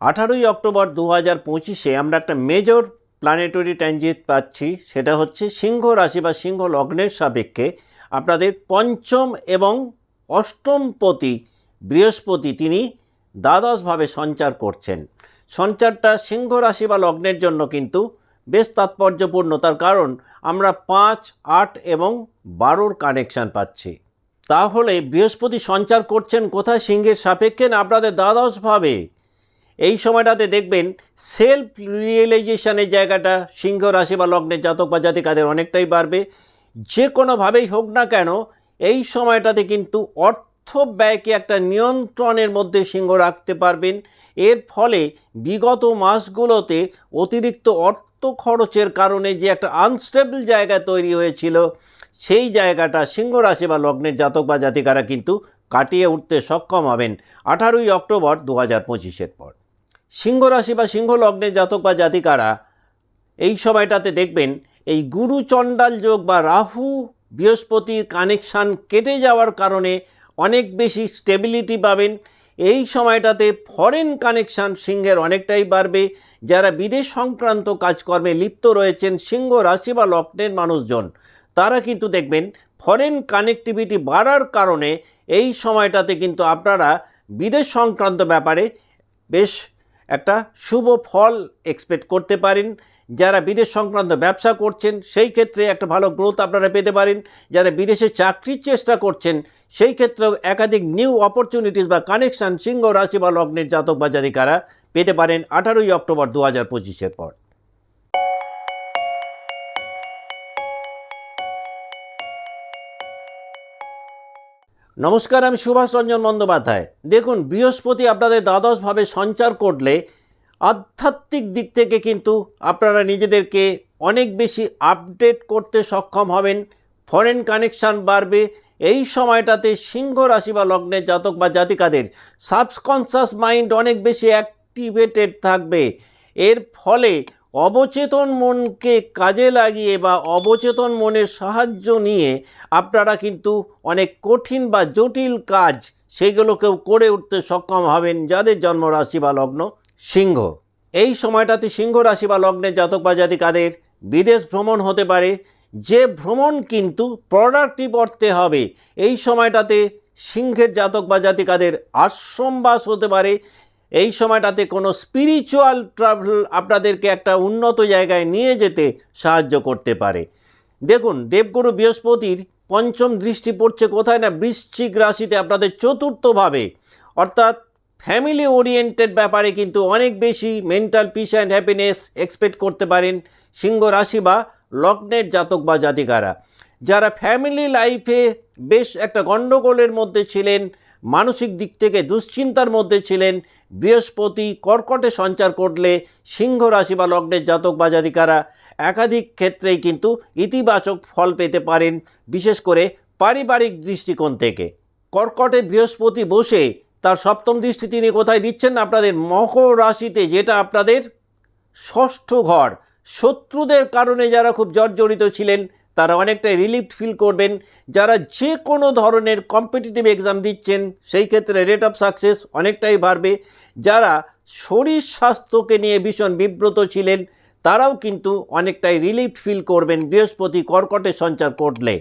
আঠারোই অক্টোবর দু হাজার পঁচিশে আমরা একটা মেজর প্ল্যানেটরি ট্যাঞ্জিট পাচ্ছি, সেটা হচ্ছে সিংহ রাশি বা সিংহ লগ্নের সাপেক্ষে আপনাদের পঞ্চম এবং অষ্টমপতি বৃহস্পতি তিনি দ্বাদশভাবে সঞ্চার করছেন। সঞ্চারটা সিংহ রাশি বা লগ্নের জন্য কিন্তু বেশ তাৎপর্যপূর্ণ, তার কারণ আমরা পাঁচ, আট এবং বারোর কানেকশান পাচ্ছি। তাহলে বৃহস্পতি সঞ্চার করছেন কোথায়? সিংহের সাপেক্ষে না আপনাদের দ্বাদশভাবে? এই সময়টাতে দেখবেন সেলফ রিয়েলাইজেশনের জায়গাটা, সিংহ রাশি বা লগ্নের জাতক বা জাতিকাদের অনেকটাই বাড়বে। যে কোনোভাবেই হোক না কেন, এই সময়টাতে কিন্তু অর্থ ব্যয়কে একটা নিয়ন্ত্রণের মধ্যে সিংহ রাখতে পারবেন। এর ফলে বিগত মাসগুলোতে অতিরিক্ত অর্থ খরচের কারণে যে একটা আনস্টেবল জায়গা তৈরি হয়েছিল, সেই জায়গাটা সিংহ রাশি বা লগ্নের জাতক বা জাতিকারা কিন্তু কাটিয়ে উঠতে সক্ষম হবেন। আঠারোই অক্টোবর দু হাজার পঁচিশের পর। সিংহ রাশি বা সিংহ লগ্নে জাতক বা জাতিকারা, এই সময়টাতে দেখবেন এই গুরু চণ্ডাল যোগ বা রাহু বৃহস্পতির কানেকশান কেটে যাওয়ার কারণে অনেক বেশি স্টেবিলিটি পাবেন। এই সময়টাতে ফরেন কানেকশান সিংহের অনেকটাই বাড়বে। যারা বিদেশ সংক্রান্ত কাজকর্মে লিপ্ত রয়েছেন, সিংহ রাশি বা লগ্নের মানুষজন, তারা কিন্তু দেখবেন ফরেন কানেক্টিভিটি বাড়ার কারণে এই সময়টাতে কিন্তু আপনারা বিদেশ সংক্রান্ত ব্যাপারে বেশ একটা শুভ ফল এক্সপেক্ট করতে পারেন। যারা বিদেশ সংক্রান্ত ব্যবসা করছেন, সেই ক্ষেত্রে একটা ভালো গ্রোথ আপনারা পেতে পারেন। যারা বিদেশে চাকরির চেষ্টা করছেন, সেই ক্ষেত্রেও একাধিক নিউ অপরচুনিটিস বা কানেকশান সিংহ রাশি বা লগ্নের জাতক বা জাতিকারা পেতে পারেন আঠারোই অক্টোবর দু হাজার পঁচিশের পর। নমস্কার, আমি সুভাষ রঞ্জন বন্দ্যোপাধ্যায়। দেখুন, বৃহস্পতি আপনাদের দ্বাদশভাবে সঞ্চার করলে আধ্যাত্মিক দিক থেকে কিন্তু আপনারা নিজেদেরকে অনেক বেশি আপডেট করতে সক্ষম হবেন। ফরেন কানেকশান বাড়বে। এই সময়টাতে সিংহ রাশি বা লগ্নের জাতক বা জাতিকাদের সাবকনশাস মাইন্ড অনেক বেশি অ্যাক্টিভেটেড থাকবে। এর ফলে অবচেতন মনকে কাজে লাগিয়ে বা অবচেতন মনের সাহায্য নিয়ে আপনারা কিন্তু অনেক কঠিন বা জটিল কাজ সেগুলোকেও করে উঠতে সক্ষম হবেন যাদের জন্মরাশি বা লগ্ন সিংহ। এই সময়টাতে সিংহ রাশি বা লগ্নের জাতক বা জাতিকাদের বিদেশ ভ্রমণ হতে পারে। যে ভ্রমণ কিন্তু প্রোডাক্টিভ অর্থে হবে। এই সময়টাতে সিংহের জাতক বা জাতিকাদের আশ্রমবাস হতে পারে। এই সময়টাতে কোনো স্পিরিচুয়াল ট্রাভেল আপনাদেরকে একটা উন্নত জায়গায় নিয়ে যেতে সাহায্য করতে পারে। দেখুন, দেবগুরু বৃহস্পতির পঞ্চম দৃষ্টি পড়ছে কোথায় না? বৃশ্চিক রাশিতে আপনাদের চতুর্থভাবে। অর্থাৎ ফ্যামিলি ওরিয়েন্টেড ব্যাপারে কিন্তু অনেক বেশি mental peace and happiness expect করতে পারেন সিংহ রাশি বা লগ্নের জাতক বা জাতিকারা। যারা ফ্যামিলি লাইফে বেশ একটা গণ্ডগোলের মধ্যে ছিলেন মানসিক দিক থেকে দুশ্চিন্তার মধ্যে ছিলেন। বৃহস্পতি কর্কটে সঞ্চার করলে সিংহ রাশি বা লগ্নের জাতক বা জাতিকারা একাধিক ক্ষেত্রেই কিন্তু ইতিবাচক ফল পেতে পারেন, বিশেষ করে পারিবারিক দৃষ্টিকোণ থেকে। কর্কটে বৃহস্পতি বসে তার সপ্তম দৃষ্টি তিনি কোথায় দিচ্ছেন আপনাদের? মকর রাশিতে, যেটা আপনাদের ষষ্ঠ ঘর। শত্রুদের কারণে যারা খুব জর্জরিত ছিলেন তারা অনেকটাই রিলিফ ফিল করবেন। যারা যে কোনো ধরনের কম্পিটিটিভ এক্সাম দিচ্ছেন, সেই ক্ষেত্রে রেট অফ সাকসেস অনেকটাই বাড়বে। যারা শরীর স্বাস্থ্যকে নিয়ে ভীষণ বিব্রত ছিলেন, তারাও কিন্তু অনেকটাই রিলিফ ফিল করবেন বৃহস্পতি কর্কটে সঞ্চার করলে।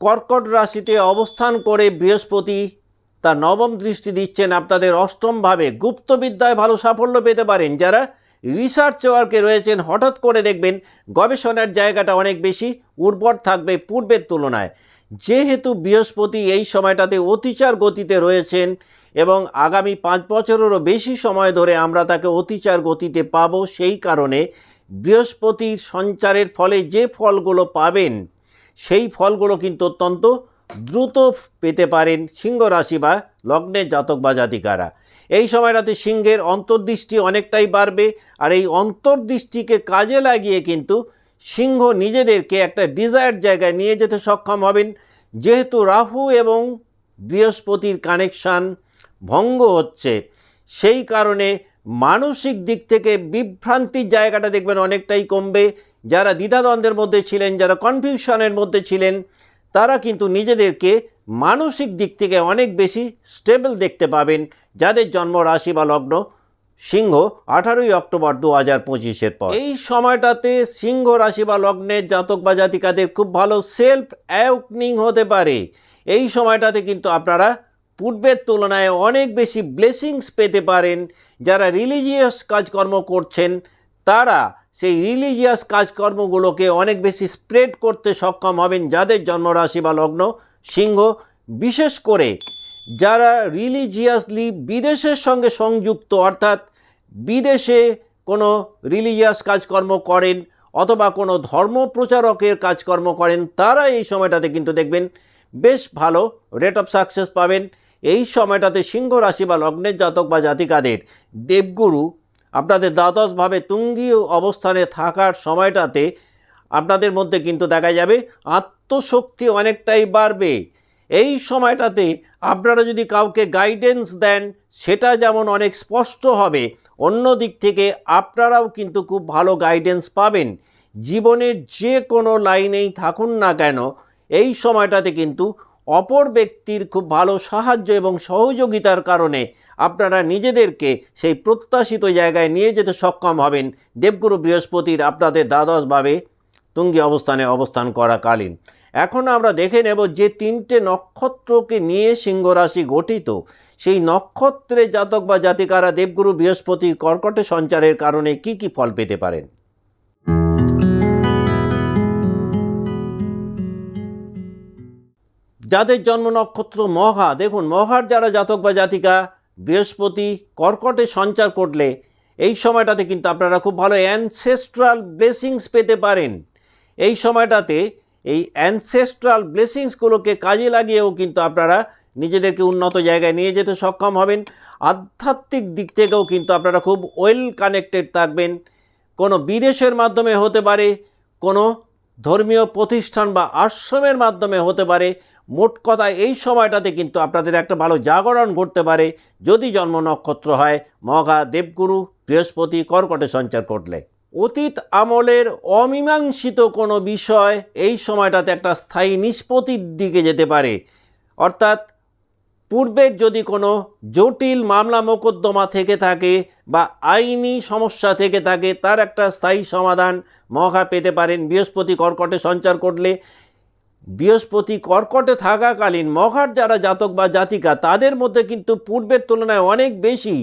কর্কট রাশিতে অবস্থান করে বৃহস্পতি তার নবম দৃষ্টি দিচ্ছেন। আপনাদের অষ্টমভাবে গুপ্তবিদ্যায় ভালো সাফল্য পেতে পারেন। যারা রিসার্চ ওয়ার্কে রয়েছেন, হঠাৎ করে দেখবেন গবেষণার জায়গাটা অনেক বেশি উর্বর থাকবে পূর্বের তুলনায়। যেহেতু বৃহস্পতি এই সময়টাতে অতিচার গতিতে রয়েছেন এবং আগামী পাঁচ বছরেরও বেশি সময় ধরে আমরা তাকে অতিচার গতিতে পাব, সেই কারণে বৃহস্পতির সঞ্চারের ফলে যে ফলগুলো পাবেন, সেই ফলগুলো কিন্তু অত্যন্ত দ্রুত পেতে পারেন সিংহ রাশি বা লগ্নের জাতক বা জাতিকারা। এই সময়টাতে সিংহের অন্তর্দৃষ্টি অনেকটাই বাড়বে আর এই অন্তর্দৃষ্টিকে কাজে লাগিয়ে কিন্তু সিংহ নিজেদেরকে একটা ডিজায়ার জায়গায় নিয়ে যেতে সক্ষম হবেন। যেহেতু রাহু এবং বৃহস্পতির কানেকশান ভঙ্গ হচ্ছে, সেই কারণে মানসিক দিক থেকে বিভ্রান্তির জায়গাটা দেখবেন অনেকটাই কমবে। যারা দ্বিধাদ্বন্দ্বের মধ্যে ছিলেন, যারা কনফিউশনের মধ্যে ছিলেন তারা কিন্তু নিজেদেরকে মানসিক দিক থেকে অনেক বেশি স্টেবল দেখতে পাবেন, যাদের জন্ম রাশি বা লগ্ন সিংহ আঠারোই অক্টোবর দু হাজার পঁচিশের পর। এই সময়টাতে সিংহ রাশি বা লগ্নের জাতক বা জাতিকাদের খুব ভালো সেলফ অ্যাওকনিং হতে পারে। এই সময়টাতে কিন্তু আপনারা পূর্বের তুলনায় অনেক বেশি ব্লেসিংস পেতে পারেন। যারা রিলিজিয়াস কাজকর্ম করছেন, তারা সেই রিলিজিয়াস কাজকর্মগুলোকে অনেক বেশি স্প্রেড করতে সক্ষম হবেন যাদের জন্মরাশি বা লগ্ন সিংহ। বিশেষ করে যারা রিলিজিয়াসলি বিদেশের সঙ্গে সংযুক্ত, অর্থাৎ বিদেশে কোনো রিলিজিয়াস কাজকর্ম করেন অথবা কোনো ধর্ম প্রচারকের কাজকর্ম করেন, তারা এই সময়টাতে কিন্তু দেখবেন বেশ ভালো রেট অফ সাকসেস পাবেন। এই সময়টাতে সিংহ রাশি বা লগ্নের জাতক বা জাতিকাদের দেবগুরু আপনাদের দ্বাদশভাবে তুঙ্গি অবস্থানে থাকার সময়টাতে আপনাদের মধ্যে কিন্তু দেখা যাবে আত্মশক্তি অনেকটাই বাড়বে। এই সময়টাতে আপনারা যদি কাউকে গাইডেন্স দেন, সেটা যেমন অনেক স্পষ্ট হবে, অন্য দিক থেকে আপনারাও কিন্তু খুব ভালো গাইডেন্স পাবেন। জীবনের যে কোনো লাইনেই থাকুন না কেন, এই সময়টাতে কিন্তু অপর ব্যক্তির খুব ভালো সাহায্য এবং সহযোগিতার কারণে আপনারা নিজেদেরকে সেই প্রত্যাশিত জায়গায় নিয়ে যেতে সক্ষম হবেন। দেবগুরু বৃহস্পতির আপনাদের দ্বাদশভাবে তুঙ্গি অবস্থানে অবস্থান করাকালীন। এখন আমরা দেখে নেব যে তিনটে নক্ষত্রকে নিয়ে সিংহ রাশি গঠিত। সেই নক্ষত্রে জাতক বা জাতিকারা দেবগুরু বৃহস্পতির কর্কটে সঞ্চারের কারণে কি কি ফল পেতে পারেন? যাদের জন্ম নক্ষত্র মহা, দেখুন, মহার যারা জাতক বা জাতিকা, বৃহস্পতি কর্কটে সঞ্চার করলে এই সময়টাতে কিন্তু আপনারা খুব ভালো অ্যানসেস্ট্রাল ব্লেসিংস পেতে পারেন। এই সময়টাতে এই অ্যানসেস্ট্রাল ব্লেসিংসগুলোকে কাজে লাগিয়েও কিন্তু আপনারা নিজেদেরকে উন্নত জায়গায় নিয়ে যেতে সক্ষম হবেন। আধ্যাত্মিক দিক থেকেও কিন্তু আপনারা খুব ওয়েল কানেক্টেড থাকবেন। কোনো বিদেশের মাধ্যমে হতে পারে, কোনো ধর্মীয় প্রতিষ্ঠান বা আশ্রমের মাধ্যমে হতে পারে। মোট কথা এই সময়টাতে কিন্তু আপনাদের একটা ভালো জাগরণ ঘটতে পারে। যদি জন্ম নক্ষত্র হয় মঘা দেবগুরু বৃহস্পতি কর্কটে সঞ্চার করলে। অতীত আমলের অমীমাংসিত কোনো বিষয় এই সময়টাতে একটা স্থায়ী নিষ্পত্তির দিকে যেতে পারে। অর্থাৎ পূর্বের যদি কোনো জটিল মামলা মোকদ্দমা থেকে থাকে বা আইনি সমস্যা থেকে থাকে, তার একটা স্থায়ী সমাধান মহা পেতে পারেন। বৃহস্পতি কর্কটে সঞ্চার করলে বৃহস্পতি কর্কটে থাকাকালীন মঘার যারা জাতক বা জাতিকা, তাদের মধ্যে কিন্তু পূর্বের তুলনায় অনেক বেশি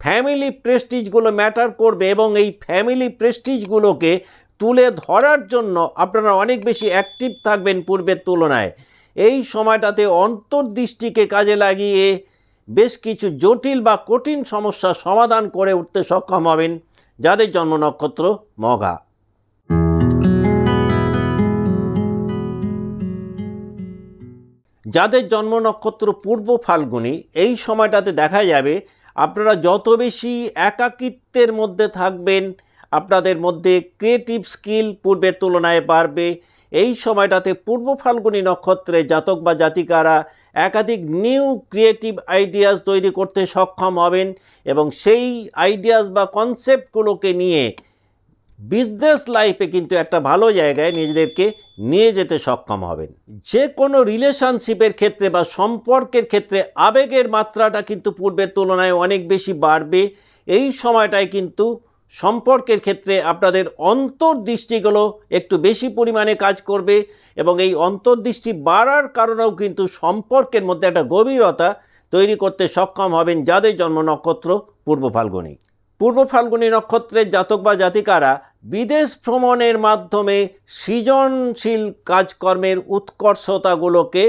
ফ্যামিলি প্রেস্টিজগুলো ম্যাটার করবে এবং এই ফ্যামিলি প্রেস্টিজগুলোকে তুলে ধরার জন্য আপনারা অনেক বেশি অ্যাক্টিভ থাকবেন পূর্বের তুলনায়। এই সময়টাতে অন্তর্দৃষ্টিকে কাজে লাগিয়ে বেশ কিছু জটিল বা কঠিন সমস্যার সমাধান করে উঠতে সক্ষম হবেন যাদের জন্ম নক্ষত্র মঘা। যাদের জন্ম নক্ষত্র পূর্ব ফাল্গুনি, এই সময়টাতে দেখা যাবে আপনারা যত বেশি একাকিত্বের মধ্যে থাকবেন, আপনাদের মধ্যে ক্রিয়েটিভ স্কিল পূর্বের তুলনায় বাড়বে এই সময়টাতে পূর্ব ফাল্গুনি নক্ষত্রে জাতক বা জাতিকারা একাধিক নিউ ক্রিয়েটিভ আইডিয়াস তৈরি করতে সক্ষম হবেন এবং সেই আইডিয়াস বা কনসেপ্টগুলোকে নিয়ে বিজনেস লাইফে কিন্তু একটা ভালো জায়গায় নিজেদেরকে নিয়ে যেতে সক্ষম হবেন। যে কোনো রিলেশনশিপের ক্ষেত্রে বা সম্পর্কের ক্ষেত্রে আবেগের মাত্রাটা কিন্তু পূর্বের তুলনায় অনেক বেশি বাড়বে। এই সময়টায় কিন্তু সম্পর্কের ক্ষেত্রে আপনাদের অন্তর্দৃষ্টিগুলো একটু বেশি পরিমাণে কাজ করবে এবং এই অন্তর্দৃষ্টি বাড়ার কারণেও কিন্তু সম্পর্কের মধ্যে একটা গভীরতা তৈরি করতে সক্ষম হবেন যাদের জন্ম নক্ষত্র পূর্ব ফাল্গুনি। পূর্ব ফাল্গুনী নক্ষত্রের জাতক বা জাতিকারা বিদেশ ভ্রমণের মাধ্যমে সৃজনশীল কাজকর্মের উৎকর্ষতাগুলোকে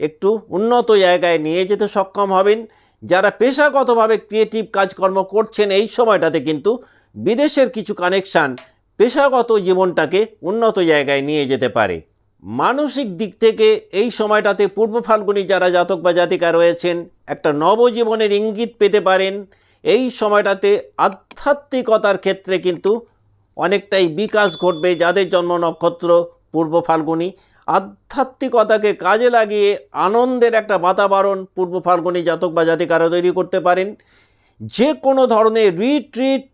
একটু উন্নত জায়গায় নিয়ে যেতে সক্ষম হবেন। যারা পেশাগতভাবে ক্রিয়েটিভ কাজকর্ম করছেন এই সময়টাতে কিন্তু বিদেশের কিছু কানেকশান পেশাগত জীবনটাকে উন্নত জায়গায় নিয়ে যেতে পারে। মানসিক দিক থেকে এই সময়টাতে পূর্ব ফাল্গুনি যারা জাতক বা জাতিকা রয়েছেন, একটা নবজীবনের ইঙ্গিত পেতে পারেন। এই সময়টাতে আধ্যাত্মিকতার ক্ষেত্রে কিন্তু অনেকটাই বিকাশ ঘটবে যাদের জন্ম নক্ষত্র পূর্ব ফাল্গুনি। আধ্যাত্মিকতাকে কাজে লাগিয়ে আনন্দের একটা বাতাবরণ পূর্ব ফাল্গুনি জাতক বা জাতিকারা তৈরি করতে পারেন। যে কোনো ধরনের রিট্রিট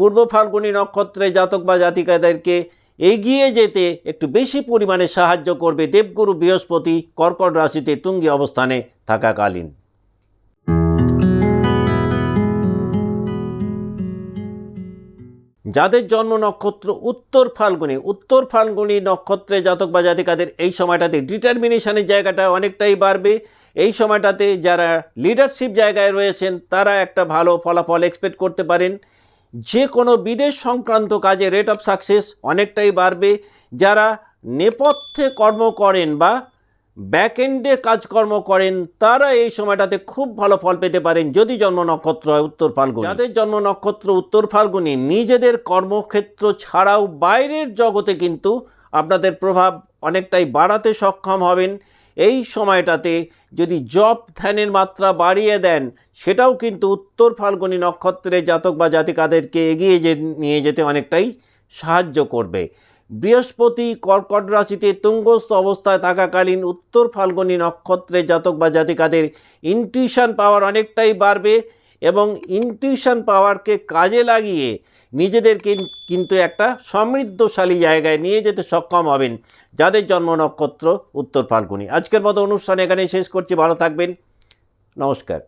পূর্ব ফাল্গুনি নক্ষত্রে জাতক বা জাতিকাদেরকে এগিয়ে যেতে একটু বেশি পরিমাণে সাহায্য করবে দেবগুরু বৃহস্পতি কর্কট রাশিতে তুঙ্গি অবস্থানে থাকাকালীন। যাদের জন্ম নক্ষত্র উত্তর ফাল্গুনি উত্তর ফাল্গুনি নক্ষত্রে জাতক বা জাতিকাদের এই সময়টাতে ডিটারমিনেশনের জায়গাটা অনেকটাই বাড়বে। এই সময়টাতে যারা লিডারশিপ জায়গায় রয়েছেন, তারা একটা ভালো ফলাফল এক্সপেক্ট করতে পারেন। যে কোনো বিদেশ সংক্রান্ত কাজে রেট অফ সাকসেস অনেকটাই বাড়বে। যারা নেপথ্যে কর্ম করেন বা ব্যাকএন্ডে কাজকর্ম করেন, তারা এই সময়টাতে খুব ভালো ফল পেতে পারেন যদি জন্ম নক্ষত্র হয় উত্তর ফাল্গুনি। যাদের জন্ম নক্ষত্র উত্তর ফাল্গুনি, নিজেদের কর্মক্ষেত্র ছাড়াও বাইরের জগতে কিন্তু আপনাদের প্রভাব অনেকটাই বাড়াতে সক্ষম হবেন। এই সময়টাতে যদি জব ধ্যানের মাত্রা বাড়িয়ে দেন, সেটাও কিন্তু উত্তর ফাল্গুনি নক্ষত্রের জাতক বা জাতিকাদেরকে এগিয়ে যে, নিয়ে যেতে অনেকটাই সাহায্য করবে। বৃহস্পতি কর্কট রাশিতে তুঙ্গস্থ অবস্থায় থাকাকালীন উত্তর ফাল্গুনি নক্ষত্রের জাতক বা জাতিকাদের ইনটিউশন পাওয়ার অনেকটাই বাড়বে এবং ইনটিউশন পাওয়ারকে কাজে লাগিয়ে নিজেদেরকে কিন্তু একটা সমৃদ্ধশালী জায়গায় নিয়ে যেতে সক্ষম হবেন যাদের জন্ম নক্ষত্র উত্তর ফাল্গুনি। আজকের মতো অনুষ্ঠান এখানে শেষ করছি। ভালো থাকবেন। নমস্কার।